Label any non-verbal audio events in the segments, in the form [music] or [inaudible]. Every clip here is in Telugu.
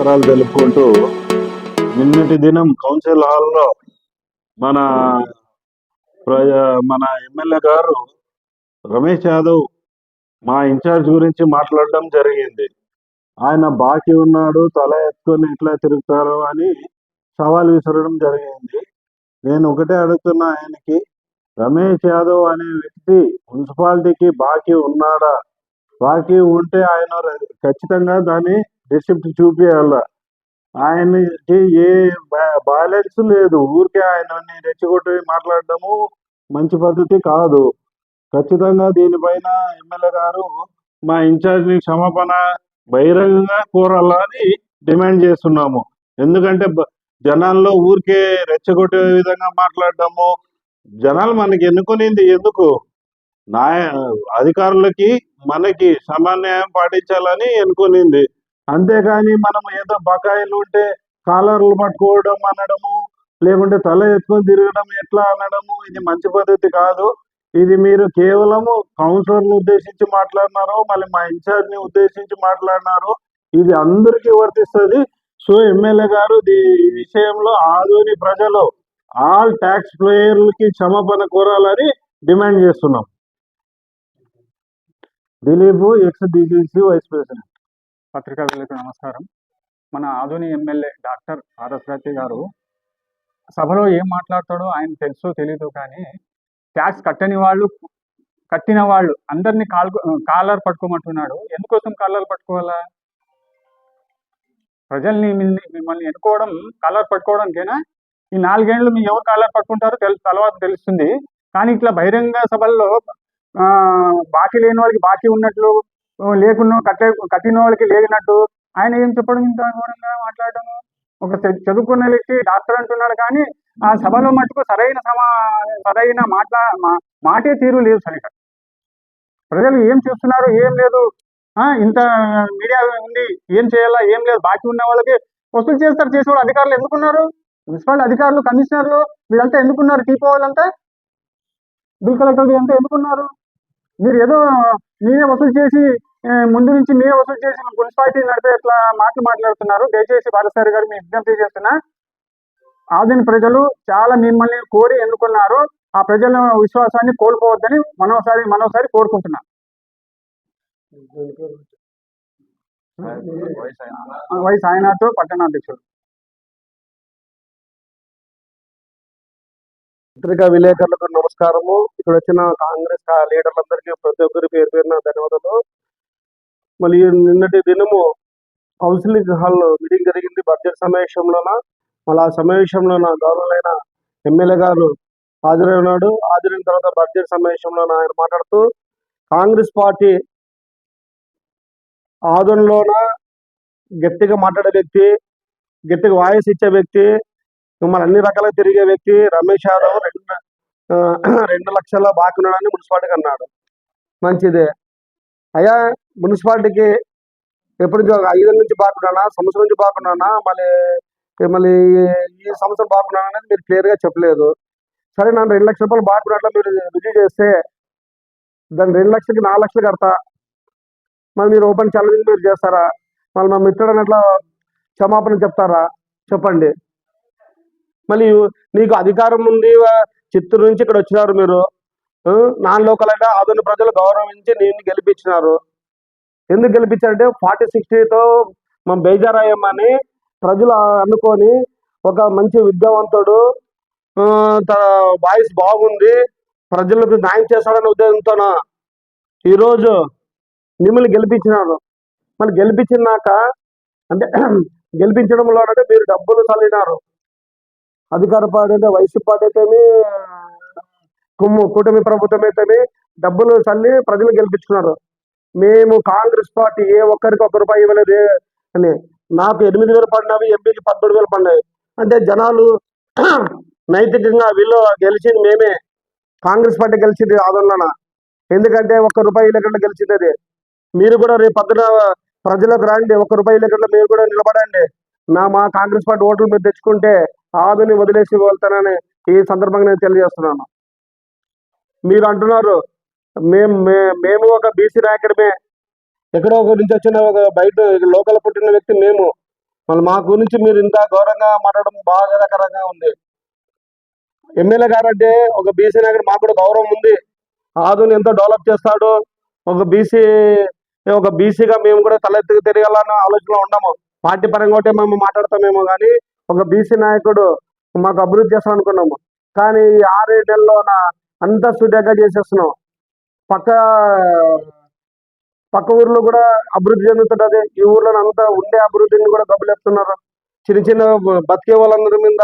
నమస్కారాలు తెలుపుకుంటూ నిన్నటి దినం కౌన్సిల్ హాల్లో మన మన ఎమ్మెల్యే గారు రమేష్ యాదవ్ మా ఇన్ఛార్జ్ గురించి మాట్లాడడం జరిగింది. ఆయన బాకీ ఉన్నాడు తల ఎత్తుకొని ఎట్లా తిరుగుతారు అని సవాల్ విసరడం జరిగింది. నేను ఒకటే అడుగుతున్నా ఆయనకి రమేష్ యాదవ్ అనే వ్యక్తి మున్సిపాలిటీకి బాకీ ఉన్నాడా? బాకీ ఉంటే ఆయన ఖచ్చితంగా దాన్ని రిసిప్ట్ చూపించాల ఆయనకి ఏ బ్యాలెన్స్ లేదు. ఊరికే ఆయనని రెచ్చగొట్టి మాట్లాడడము మంచి పద్ధతి కాదు. ఖచ్చితంగా దీనిపైన ఎమ్మెల్యే గారు మా ఇన్ఛార్జ్ని క్షమాపణ బహిరంగంగా కోరాలని డిమాండ్ చేస్తున్నాము. ఎందుకంటే బ- జనాల్లో ఊరికే రెచ్చగొట్టే విధంగా మాట్లాడడము జనాలు మనకి ఎన్నుకునింది ఎందుకు? నాయ అధికారులకి మనకి సమన్వయం పాటించాలని ఎన్నుకునింది. అంతేకాని మనం ఏదో బకాయిలు ఉంటే కాలర్లు పట్టుకోవడం అనడము లేకుంటే తల ఎత్తుకొని తిరగడం ఎట్లా అనడము ఇది మంచి పద్ధతి కాదు. ఇది మీరు కేవలము కౌన్సిలర్ని ఉద్దేశించి మాట్లాడినారు మళ్ళీ మా ఇన్ఛార్జ్ని ఉద్దేశించి మాట్లాడినారు ఇది అందరికీ వర్తిస్తుంది. సో ఎమ్మెల్యే గారు దీ- ఈ విషయంలో ఆధుని ప్రజలు ఆల్ ట్యాక్స్ ప్లేయర్లకి క్షమాపణ కోరాలని డిమాండ్ చేస్తున్నాం. Dilip ex DCC vice president. పత్రికా విలేకరు నమస్కారం. మన ఆధుని ఎమ్మెల్యే డాక్టర్ పారస్వతి గారు సభలో ఏం మాట్లాడతాడో ఆయన తెలుసు తెలీదు కానీ ట్యాక్స్ కట్టని వాళ్ళు కట్టిన వాళ్ళు అందరినీ కాల్ కాలర్ పట్టుకోమంటున్నాడు. ఎందుకోసం కాలర్ పట్టుకోవాలా? ప్రజల్ని మిమ్మల్ని ఎన్నుకోవడం కాలర్ పట్టుకోవడానికైనా? ఈ నాలుగేళ్ళు మీ ఎవరు కాలర్ పట్టుకుంటారో తెలు తర్వాత తెలుస్తుంది. కానీ ఇట్లా బహిరంగ సభల్లో ఆ, బాకీ లేని వాళ్ళకి బాకీ ఉన్నట్లు లేకున్నా కట్టే కట్టిన వాళ్ళకి లేనట్టు ఆయన ఏం చెప్పడం ఇంత ఘోరంగా మాట్లాడటము? ఒక చదువుకున్న వ్యక్తి డాక్టర్ అంటున్నాడు కానీ ఆ సభలో మట్టుకు సరైన సమా సరైన మాట్లా మాటే తీరు లేదు సరిగ్గా. ప్రజలు ఏం చూస్తున్నారు ఏం లేదు. ఆ, ఇంత మీడియా ఉంది ఏం చేయాలా ఏం లేదు బాకీ ఉన్న వాళ్ళకి వసూలు చేస్తారు చేసేవాళ్ళు అధికారులు ఎందుకున్నారు? మున్సిపల్ అధికారులు కమిషనర్లు వీళ్ళంతా ఎందుకున్నారు? టీపో వాళ్ళంతా? బిల్ కలెక్టర్లు అంతా ఎందుకున్నారు? మీరు ఏదో మీరే వసూలు చేసి ముందు నుంచి మీరే వసూలు చేసి మున్సిపాలిటీ నడిపే ఇట్లా మాటలు మాట్లాడుతున్నారు. దయచేసి బాలసారి గారు మీ విజ్ఞప్తి చేస్తున్నా ఆదిని ప్రజలు చాలా మిమ్మల్ని కోరి ఎన్నుకున్నారు. ఆ ప్రజల విశ్వాసాన్ని కోల్పోవద్దని మనోసారి మనోసారి కోరుకుంటున్నా. వై సాయినాథ్ పట్టణాధ్యక్షుడు పత్రికా విలేకరులకు నమస్కారము. ఇక్కడ వచ్చిన కాంగ్రెస్ లీడర్లందరికీ ప్రతి ఒక్కరి పేరు పేరున ధన్యవాదాలు. మళ్ళీ నిన్నటి దినము కౌన్సిలింగ్ హాల్ మీటింగ్ జరిగింది. బడ్జెట్ సమావేశంలోన? మళ్ళీ ఆ సమావేశంలోన? గౌరవులైన ఎమ్మెల్యే గారు హాజరై ఉన్నాడు. హాజరైన తర్వాత బడ్జెట్ సమావేశంలోన? ఆయన మాట్లాడుతూ కాంగ్రెస్ పార్టీ ఆదరణలోన? గట్టిగా మాట్లాడే వ్యక్తి గట్టిగా వాయిస్ ఇచ్చే వ్యక్తి మన అన్ని రకాలుగా తిరిగే వ్యక్తి రమేష్ యాదవ్ రెండు రెండు లక్షల బాకీ ఉన్నాడని మున్సిపాలిటీకి అన్నాడు. మంచిదే. అయ్యా మున్సిపాలిటీకి ఎప్పటి నుంచి ఐదు నుంచి బాగున్నానా సంవత్సరం నుంచి బాగున్నానా మళ్ళీ మళ్ళీ ఈ సంవత్సరం బాగున్నానా అనేది మీరు క్లియర్గా చెప్పలేదు. సరే నన్ను రెండు లక్షల రూపాయలు బాగున్నట్లు మీరు రుజువు చేస్తే దాన్ని రెండు లక్షలకి నాలుగు లక్షలు కడతా. మరి మీరు ఓపెన్ ఛాలెంజింగ్ మీరు చేస్తారా? మళ్ళీ మా మిత్రుడు అన్నట్లు క్షమాపణ చెప్తారా? చెప్పండి. మళ్ళీ నీకు అధికారం ఉంది చిత్తూరు నుంచి ఇక్కడ వచ్చినారు మీరు. నాన్ లోకల్ అంటే ఆధునిక ప్రజలు గౌరవించి నేను గెలిపించినారు. ఎందుకు గెలిపించారంటే ఫార్టీ సిక్స్టీతో మనం బేజారాయమని ప్రజలు అనుకొని ఒక మంచి విద్యావంతుడు తన వాయిస్ బాగుంది ప్రజలకు న్యాయం చేస్తాడనే ఉద్దేశంతో ఈరోజు మిమ్మల్ని గెలిపించినారు. మళ్ళీ గెలిపించినాక అంటే [clears throat] గెలిపించడంలో అంటే మీరు డబ్బులు చల్లినారు. అధికార పార్టీ అంటే వైసీపీ పార్టీ అయితేమి కుమ్ము కూటమి ప్రభుత్వం అయితే డబ్బులు చల్లి ప్రజలు గెలిపించుకున్నారు. మేము కాంగ్రెస్ పార్టీ ఏ ఒక్కరికి ఒక్క రూపాయి ఇవ్వలేదు అని. నాకు ఎనిమిది వేలు పడినవి ఎంపీకి పదమూడు వేలు పడినవి అంటే జనాలు [clears throat] నైతికంగా వీళ్ళు గెలిచింది మేమే. కాంగ్రెస్ పార్టీ గెలిచింది ఆదరణ ఎందుకంటే ఒక్క రూపాయి లెక్కలు గెలిచింది అది మీరు కూడా రేపు పద్దున ప్రజలకు రండి ఒక్క రూపాయి లెక్కలు మీరు కూడా నిలబడండి. నా మా కాంగ్రెస్ పార్టీ ఓట్లు మీరు తెచ్చుకుంటే ఆదుని వదిలేసి వెళ్తానని ఈ సందర్భంగా నేను తెలియజేస్తున్నాను. మీరు అంటున్నారు మేము మేము ఒక బీసీ నాయకుడమే. ఎక్కడో ఒక నుంచి వచ్చిన ఒక బయట లోకల్ పుట్టిన వ్యక్తి మేము. మళ్ళీ మా గురించి మీరు ఇంత గౌరవంగా మాట్లాడడం బాధాకరంగా ఉంది. ఎమ్మెల్యే గారు అంటే ఒక బీసీ నాయకుడు మాకు కూడా గౌరవం ఉంది. ఆదుని ఎంతో డెవలప్ చేస్తాడు ఒక బీసీ ఒక బీసీగా మేము కూడా తలెత్తుకు తిరగాలన్న ఆలోచనలో ఉన్నాము. పార్టీ పరంగా ఒకటే మేము మాట్లాడతామేమో కానీ ఒక బీసీ నాయకుడు మాకు అభివృద్ధి చేస్తాం అనుకున్నాము కానీ ఈ ఆరేడు నెలల్లోన అంతా సుడిగా చేసేస్తున్నాం. పక్క పక్క ఊర్లో కూడా అభివృద్ధి చెందుతున్నది ఈ ఊర్లో అంతా ఉండే అభివృద్ధిని కూడా దెబ్బలేస్తున్నారు. చిన్న చిన్న బతికే వాళ్ళందరి మీద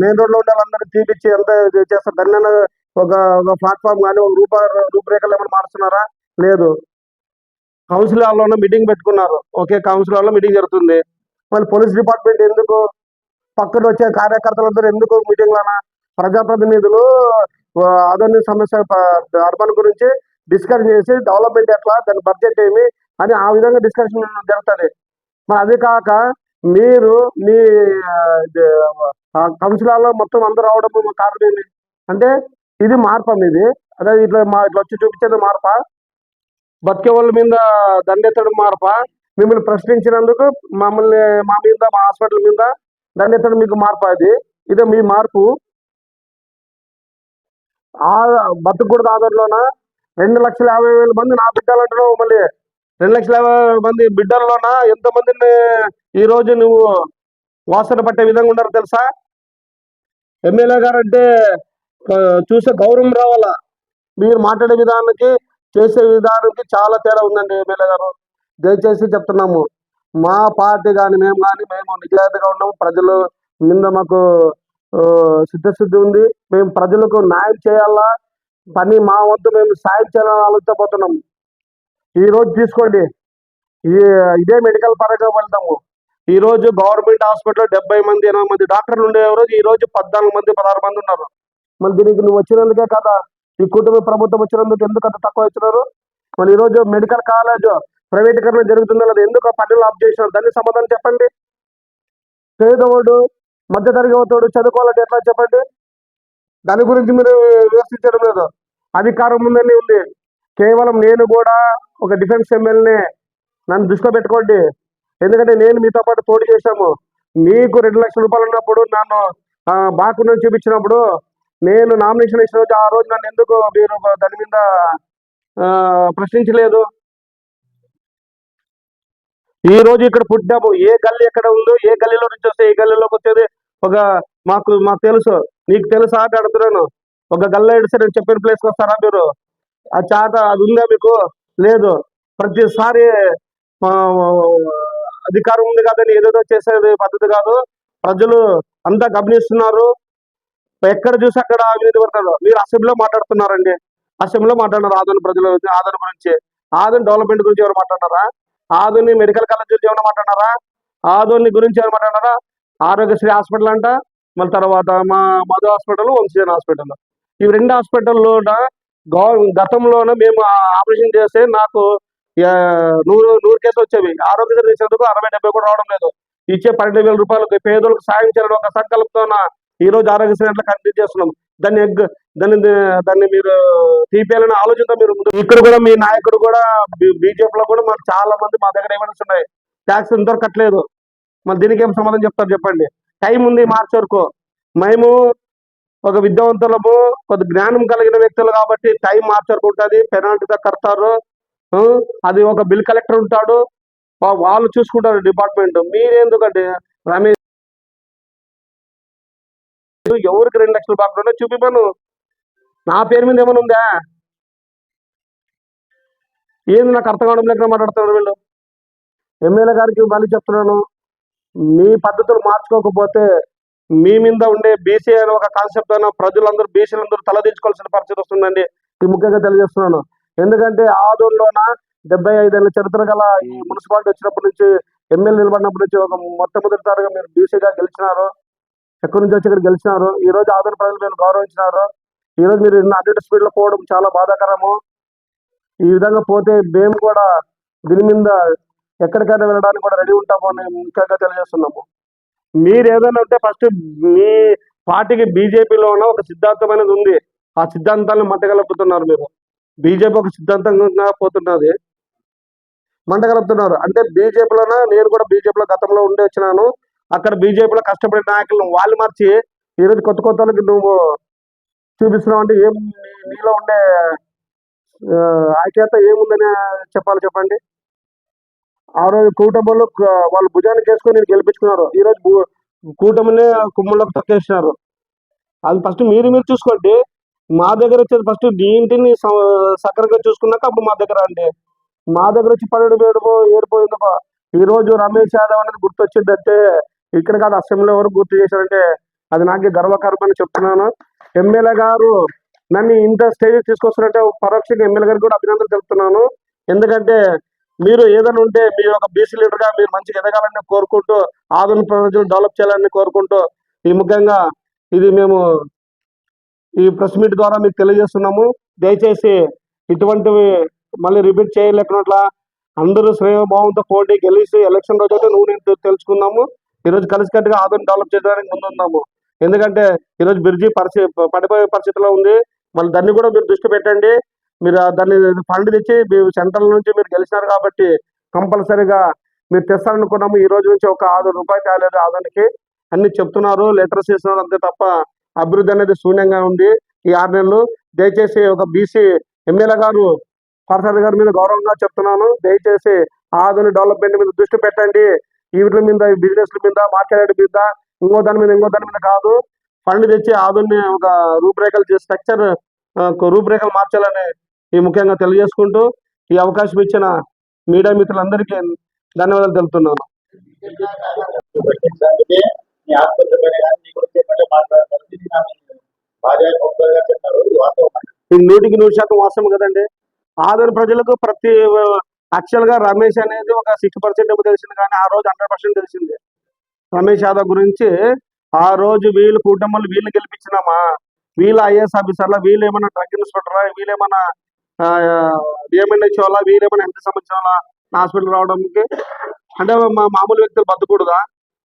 మెయిన్ రోడ్లో ఉండే వాళ్ళందరూ తీపిచ్చి ఎంత చేస్తారు దాన్ని ఒక ఒక ప్లాట్ఫామ్ కానీ ఒక రూప రూపురేఖలు ఏమైనా మారుస్తున్నారా? లేదు. కౌన్సిల్ హాల్లోనే మీటింగ్ పెట్టుకున్నారు. ఓకే కౌన్సిల్ హాల్లో మీటింగ్ జరుగుతుంది. మళ్ళీ పోలీస్ డిపార్ట్మెంట్ ఎందుకు? పక్కన వచ్చే కార్యకర్తలందరూ ఎందుకు మీటింగ్లోనా? ప్రజాప్రతినిధులు ఆ, సమస్య అర్బన్ గురించి డిస్కస్ చేసి డెవలప్మెంట్ ఎట్లా దాని బడ్జెట్ ఏమి అని ఆ విధంగా డిస్కషన్ జరుగుతుంది. మరి అది కాక మీరు మీ ఆ, మొత్తం అందరూ రావడం కారణం ఏమి? అంటే ఇది మార్ప ఇది. అదే ఇట్లా మా ఇట్లా వచ్చి చూపించేది మార్ప? బతికే వాళ్ళ మీద దండెత్తడం మార్ప? మిమ్మల్ని ప్రశ్నించినందుకు మమ్మల్ని మా మీద మా హాస్పిటల్ మీద దండెత్తడం మీకు మార్పా ఇది ఇదే మీ మార్పు. బతుకూడదు ఆధార్లోన రెండు లక్షల యాభై వేల మంది నా బిడ్డలు అంటున్నావు మళ్ళీ. రెండు లక్షల యాభై వేల మంది బిడ్డల్లోన ఎంతమందిని ఈ రోజు నువ్వు వాసన పట్టే విధంగా ఉన్నారు తెలుసా? ఎమ్మెల్యే గారు అంటే చూసే గౌరవం రావాలా? మీరు మాట్లాడే విధానానికి చేసే విధానానికి చాలా తేడా ఉందండి ఎమ్మెల్యే గారు. దయచేసి చెప్తున్నాము. మా పార్టీ కానీ మేము కానీ మేము నిజాయితీగా ఉన్నాము. ప్రజలు మీద మాకు సిద్ధశుద్ధి ఉంది. మేము ప్రజలకు న్యాయం చేయాలా? పని మా వంతు మేము సాయం చేయాలని ఆలోచించబోతున్నాం. ఈ రోజు తీసుకోండి. ఈ ఇదే మెడికల్ పరంగా వెళ్తాము ఈ రోజు గవర్నమెంట్ హాస్పిటల్ డెబ్బై మంది ఎనభై మంది డాక్టర్లు ఉండే రోజు ఈ రోజు పద్నాలుగు మంది పదహారు మంది ఉన్నారు. మళ్ళీ దీనికి నువ్వు వచ్చినందుకే కదా. ఈ కుటుంబ ప్రభుత్వం వచ్చినందుకు ఎందుకు అంత తక్కువ వచ్చినారు మళ్ళీ ఈరోజు మెడికల్ కాలేజ్ ప్రైవేటీకరణ జరుగుతుందో లేదా? ఎందుకు పనులు అప్ చేసినారు దానికి సమాధానం చెప్పండి. పేదవాడు మధ్య తరగతి అవుతాడు చదువుకోవాలంటే ఎట్లా చెప్పండి? దాని గురించి మీరు విమర్శించడం లేదు. అధికారం ఉందని ఉంది. కేవలం నేను కూడా ఒక డిఫెన్స్ ఎమ్మెల్యే. నన్ను దృష్టిలో పెట్టుకోండి. ఎందుకంటే నేను మీతో పాటు పోటీ చేశాము. మీకు రెండు లక్షల రూపాయలు ఉన్నప్పుడు నన్ను బాకు నుంచి చూపించినప్పుడు నేను నామినేషన్ ఇచ్చిన రోజు ఆ రోజు నన్ను ఎందుకు మీరు దాని మీద ప్రశ్నించలేదు? ఈ రోజు ఇక్కడ పుట్టాము. ఏ గల్లీ ఎక్కడ ఉందో ఏ గల్లీలో నుంచి వస్తే ఏ గల్లీలోకి వచ్చేది? ఒక మాకు మాకు తెలుసు. నీకు తెలుసా అని అడుగుతున్నాను ఒక గల్ల ఇడిస్తే నేను చెప్పిన ప్లేస్కి వస్తారా మీరు? ఆ చేత అది ఉందా మీకు? లేదు. ప్రతిసారి అధికారం ఉంది కాదని ఏదేదో చేసేది పద్ధతి కాదు. ప్రజలు అంతా గమనిస్తున్నారు. ఎక్కడ చూసి అక్కడ అవినీతి పడతాడు మీరు అసెంబ్లీలో మాట్లాడుతున్నారండి. అసెంబ్లీలో మాట్లాడినారు ఆదోని ప్రజలు ఆదోని గురించి. ఆదోని డెవలప్మెంట్ గురించి ఎవరు మాట్లాడినారా? ఆదోని మెడికల్ కాలేజ్ గురించి ఏమైనా మాట్లాడినారా? ఆదోని గురించి ఏమైనా మాట్లాడినారా? ఆరోగ్యశ్రీ హాస్పిటల్ అంట మళ్ళీ తర్వాత మా మధు హాస్పిటల్ వంశీజన్ హాస్పిటల్. ఈ రెండు హాస్పిటల్లో గవ గతంలోనే మేము ఆపరేషన్ చేస్తే నాకు నూరు నూరు కేసులు వచ్చేవి. ఆరోగ్యశ్రీ చేసేందుకు అరవై డెబ్బై కూడా రావడం లేదు. ఇచ్చే పన్నెండు వేల రూపాయలకు పేదలకు సాయం చేయాలని ఒక సంకల్పంతో ఈ రోజు ఆరోగ్యశ్రీ అట్లా కంటిన్యూ చేస్తున్నాం. దాన్ని ఎగ్ దాన్ని దాన్ని మీరు తీపేయాలని ఆలోచనతో మీరు ముందు ఇక్కడ కూడా మీ నాయకుడు కూడా బీజేపీలో కూడా మాకు చాలా మంది మా దగ్గర ఎవిడెన్స్ ఉన్నాయి ట్యాక్స్ ఇంతవరకు కట్టలేదు. మరి దీనికి ఏం సమాధానం చెప్తారు చెప్పండి? టైం ఉంది మార్చి వరకు. మేము ఒక విద్యావంతులము కొద్ది జ్ఞానం కలిగిన వ్యక్తులు కాబట్టి టైం మార్చి వరకు ఉంటుంది. పెనాల్టీగా కడతారు. అది ఒక బిల్ కలెక్టర్ ఉంటాడు. వాళ్ళు చూసుకుంటారు డిపార్ట్మెంట్ మీరెందుకండి? రమేష్ ఎవరికి రెండు లక్షలు బాకుండా చూపిమను. నా పేరు మీద ఏమైనా ఉందా? ఏంది నాకు అర్థం కావడం లేక మాట్లాడుతున్నారు వీళ్ళు? ఎమ్మెల్యే గారికి మళ్ళీ చెప్తున్నాను. మీ పద్ధతులు మార్చుకోకపోతే మీ మీద ఉండే బీసీ అనే ఒక కాన్సెప్ట్ అయినా ప్రజలందరూ బీసీలందరూ తలదించుకోవాల్సిన పరిస్థితి వస్తుందండి. ఇది ముఖ్యంగా తెలియజేస్తున్నాను. ఎందుకంటే ఆదోళనలోన డెబ్బై ఐదేళ్ళ చరిత్ర గల ఈ మున్సిపాలిటీ వచ్చినప్పటి నుంచి ఎమ్మెల్యే నిలబడినప్పటి నుంచి ఒక మొట్టమొదటిసారిగా మీరు బీసీగా గెలిచినారు. ఎక్కడి నుంచి వచ్చి ఇక్కడ గెలిచినారు? ఈ రోజు ఆదరణ ప్రజలు మీరు గౌరవించినారు. ఈ రోజు మీరు హండ్రెడ్ స్పీడ్లో పోవడం చాలా బాధాకరము. ఈ విధంగా పోతే మేము కూడా దీని మీద ఎక్కడికైనా వెళ్ళడానికి కూడా రెడీ ఉంటాము అని ముఖ్యంగా తెలియజేస్తున్నాము. మీరు ఏదైనా ఉంటే ఫస్ట్ మీ పార్టీకి బీజేపీలో ఉన్న ఒక సిద్ధాంతం అనేది ఉంది. ఆ సిద్ధాంతాలను మంటగలుపుతున్నారు మీరు. బీజేపీ ఒక సిద్ధాంతంగా పోతున్నది. మంటగలుపుతున్నారు. అంటే బీజేపీలోన? నేను కూడా బీజేపీలో గతంలో ఉండి వచ్చినాను. అక్కడ బీజేపీలో కష్టపడే నాయకులను వాళ్ళు మార్చి ఈరోజు కొత్త కొత్త వాళ్ళకి నువ్వు చూపిస్తున్నావు అంటే ఏం మీలో నీలో ఉండే ఐక్యత ఏముందని చెప్పాలి చెప్పండి. ఆ రోజు కూటమిలో వాళ్ళు భుజానికి వేసుకొని నేను గెలిపించుకున్నారు. ఈ రోజు భూ- కూటమిని కుమ్ములకు తొక్కేసినారు. అది ఫస్ట్ మీరు మీరు చూసుకోండి. మా దగ్గర వచ్చేది ఫస్ట్ నీ ఇంటిని స- చూసుకున్నాక అప్పుడు మా దగ్గర అండి మా దగ్గర వచ్చి పన్నెండు ఏడుపో ఏడిపోయిందో ఎందుకో? ఈ రోజు రమేష్ యాదవ్ అనేది గుర్తొచ్చిందంటే ఇక్కడ కాదు అసెంబ్లీ వరకు గుర్తు చేశారంటే అది నాకే గర్వకారణమని చెప్తున్నాను. ఎమ్మెల్యే గారు నన్ను ఇంత స్టేజ్ తీసుకొస్తున్నట్టే పరోక్షంగా ఎమ్మెల్యే గారికి కూడా అభినందనలు తెలుపుతున్నాను. ఎందుకంటే మీరు ఏదైనా ఉంటే మీరు ఒక బీసీ లీడర్గా మీరు మంచిగా ఎదగాలని కోరుకుంటూ ఆధునిక ప్రజలు డెవలప్ చేయాలని కోరుకుంటూ ఈ ముఖ్యంగా ఇది మేము ఈ ప్రెస్ మీట్ ద్వారా మీకు తెలియజేస్తున్నాము. దయచేసి ఇటువంటివి మళ్ళీ రిపీట్ చేయలేకున్నట్లా అందరూ శ్రేయభావంతో పోటీ గెలిచి ఎలక్షన్ రోజు అయితే నువ్వు నేను తె- తెలుసుకుందాము. ఈరోజు కలిసికట్టుగా ఆధునిక డెవలప్ చేయడానికి ముందున్నాము ఎందుకంటే ఈరోజు బ్రిడ్జి పరిస్థితి పడిపోయే పరిస్థితిలో ఉంది. మళ్ళీ దాన్ని కూడా మీరు దృష్టి పెట్టండి. మీరు దాన్ని ఫండ్ తెచ్చి మేము సెంట్రల్ నుంచి మీరు గెలిచినారు కాబట్టి కంపల్సరీగా మీరు తెస్తారనుకున్నాము. ఈ రోజు నుంచి ఒక ఆరు రూపాయలు తేలేదు ఆదానికి అన్ని చెప్తున్నారు. లెటర్స్ ఇస్తున్నారు అంతే తప్ప అభివృద్ధి అనేది శూన్యంగా ఉంది. ఈ ఆరు నెలలు దయచేసి ఒక బీసీ ఎమ్మెల్యే గారు పరసారి గారి మీద గౌరవంగా చెప్తున్నాను. దయచేసి ఆధునిక డెవలప్మెంట్ మీద దృష్టి పెట్టండి. ఈ వీటి మీద ఈ బిజినెస్ మీద మార్కెట్ మీద ఇంకో దాని మీద ఇంకో దాని మీద కాదు. ఫండ్ తెచ్చి ఆధుని ఒక రూపురేఖలు చేసి స్ట్రక్చర్ రూపురేఖలు మార్చాలని ఈ ముఖ్యంగా తెలియజేసుకుంటూ ఈ అవకాశం ఇచ్చిన మీడియా మిత్రులందరికీ ధన్యవాదాలు తెలుపుతున్నాను. ఇది నూటికి నూరు శాతం వాస్తవం కదండి. ఆదరణ ప్రజలకు ప్రతి యాక్చువల్గా రమేష్ అనేది ఒక సిక్స్ పర్సెంట్ ఏమో తెలిసింది కానీ ఆ రోజు హండ్రెడ్ పర్సెంట్ తెలిసింది. రమేష్ యాదవ్ గురించి ఆ రోజు వీళ్ళు కుటుంబాలు వీళ్ళు గెలిపించినామా? వీళ్ళ ఐఏఎస్ ఆఫీసర్లా వీళ్ళు ఏమైనా డ్రగ్ ఇన్స్పెక్టరా వీళ్ళు ఏమైనా ఏమైనా వాళ్ళ వీరేమైనా ఎంత సంబంధించిన వాళ్ళ హాస్పిటల్ రావడానికి? అంటే మా మామూలు వ్యక్తులు బతకూడదా?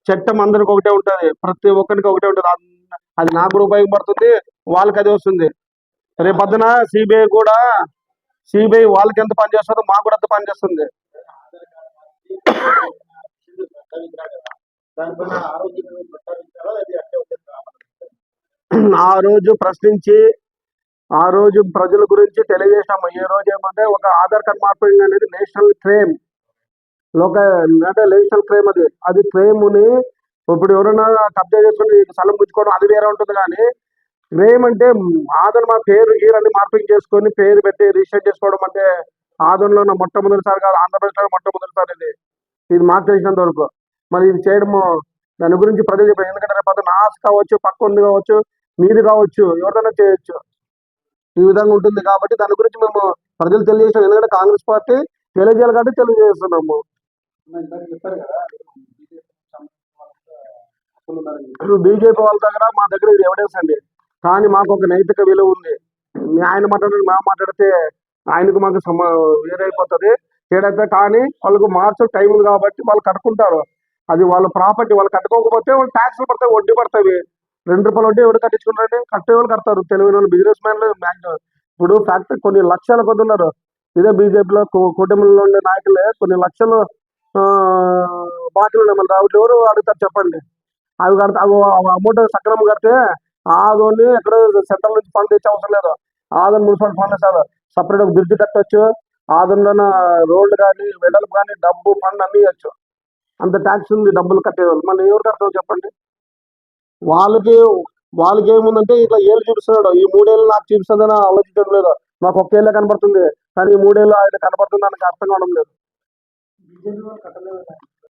చట్టం అందరికి ఒకటే ఉంటుంది. ప్రతి ఒక్కరికి ఒకటే ఉంటుంది. అది నాకు కూడా ఉపయోగపడుతుంది వాళ్ళకి అది వస్తుంది. రేపు పొద్దున సిబిఐ కూడా సిబిఐ వాళ్ళకి ఎంత పని చేస్తుందో మాకు కూడా అంత పని చేస్తుంది. ఆ రోజు ప్రశ్నించి ఆ రోజు ప్రజల గురించి తెలియజేసినాము. ఏ రోజు ఏమంటే ఒక ఆధార్ కార్డ్ మార్పింగ్ అనేది నేషనల్ క్రైమ్. లోక అంటే నేషనల్ క్రైమ్ అది. అది క్రైమ్ని ఇప్పుడు ఎవరైనా కబ్జా చేసుకుని స్థలం పుచ్చుకోవడం అది వేరే ఉంటుంది కానీ క్రైమ్ అంటే ఆధార్ మా పేరు గీరని అన్ని మార్పింగ్ చేసుకొని పేరు పెట్టి రిజిస్టర్ చేసుకోవడం అంటే ఆధార్లో ఉన్న మొట్టమొదటిసారి కాదు ఆంధ్రప్రదేశ్లో మొట్టమొదటిసారి ఇది. ఇది మాకు తెలిసినంత వరకు. మరి ఇది చేయడము దాని గురించి ప్రజలు చెప్పారు. ఎందుకంటే రేపు నాస్ కావచ్చు పక్క ఉంది కావచ్చు మీది కావచ్చు ఎవరిదైనా చేయొచ్చు. ఈ విధంగా ఉంటుంది కాబట్టి దాని గురించి మేము ప్రజలు తెలియజేసాం ఎందుకంటే కాంగ్రెస్ పార్టీ తెలియజేయాలి కాబట్టి తెలియజేస్తున్నాము. బీజేపీ వాళ్ళ దగ్గర మా దగ్గర ఇది ఎవిడెన్స్ అండి. కానీ మాకు ఒక నైతిక విలువ ఉంది. ఆయన మాట్లాడిన మా మాట్లాడితే ఆయనకు మాకు సమ వేరైపోతుంది. తేడైతే కానీ వాళ్ళకు మార్చు టైం ఉంది కాబట్టి వాళ్ళు కట్టుకుంటారు. అది వాళ్ళ ప్రాపర్టీ వాళ్ళు కట్టుకోకపోతే వాళ్ళు ట్యాక్స్లు పడతాయి వడ్డీ పడతాయి రెండు రూపాయలు వడ్డీ ఎవరు కట్టించుకుంటారండి కట్టే వాళ్ళు కడతారు. తెలివైన వాళ్ళు బిజినెస్ మ్యాన్లు ఇప్పుడు ఫ్యాక్టరీ కొన్ని లక్షల కొద్ది ఉన్నారు. ఇదే బీజేపీలో కూటమిలో ఉండే నాయకులే కొన్ని లక్షలు ఆ, బాకీలు ఉన్నాయి. మళ్ళీ రావులు ఎవరు అడుగుతారు చెప్పండి. అవి కడితే అవి అమౌంట్ సక్రమం కడితే ఆదోని ఎక్కడ సెంట్రల్ నుంచి ఫండ్ తెచ్చే అవసరం లేదు. Adoni municipal fund sir separate ఒక బ్రిడ్జ్ కట్టొచ్చు. ఆదోనిలో రోడ్లు కానీ వెడల్పు కానీ డబ్బు ఫండ్ అన్నీ ఇవ్వచ్చు. అంత ట్యాక్స్ ఉంది డబ్బులు కట్టేవాళ్ళు. మళ్ళీ ఎవరు కడతాం చెప్పండి? వాళ్ళకి వాళ్ళకి ఏముందంటే ఇట్లా ఏళ్ళు చూపిస్తున్నాడు. ఈ మూడేళ్ళు నాకు చూపిస్తుందని ఆలోచించడం లేదు. నాకు ఒక్క ఏళ్ళే కనబడుతుంది కానీ ఈ మూడేళ్ళు ఆయన కనబడుతుంది నాకు అర్థం కావడం లేదు.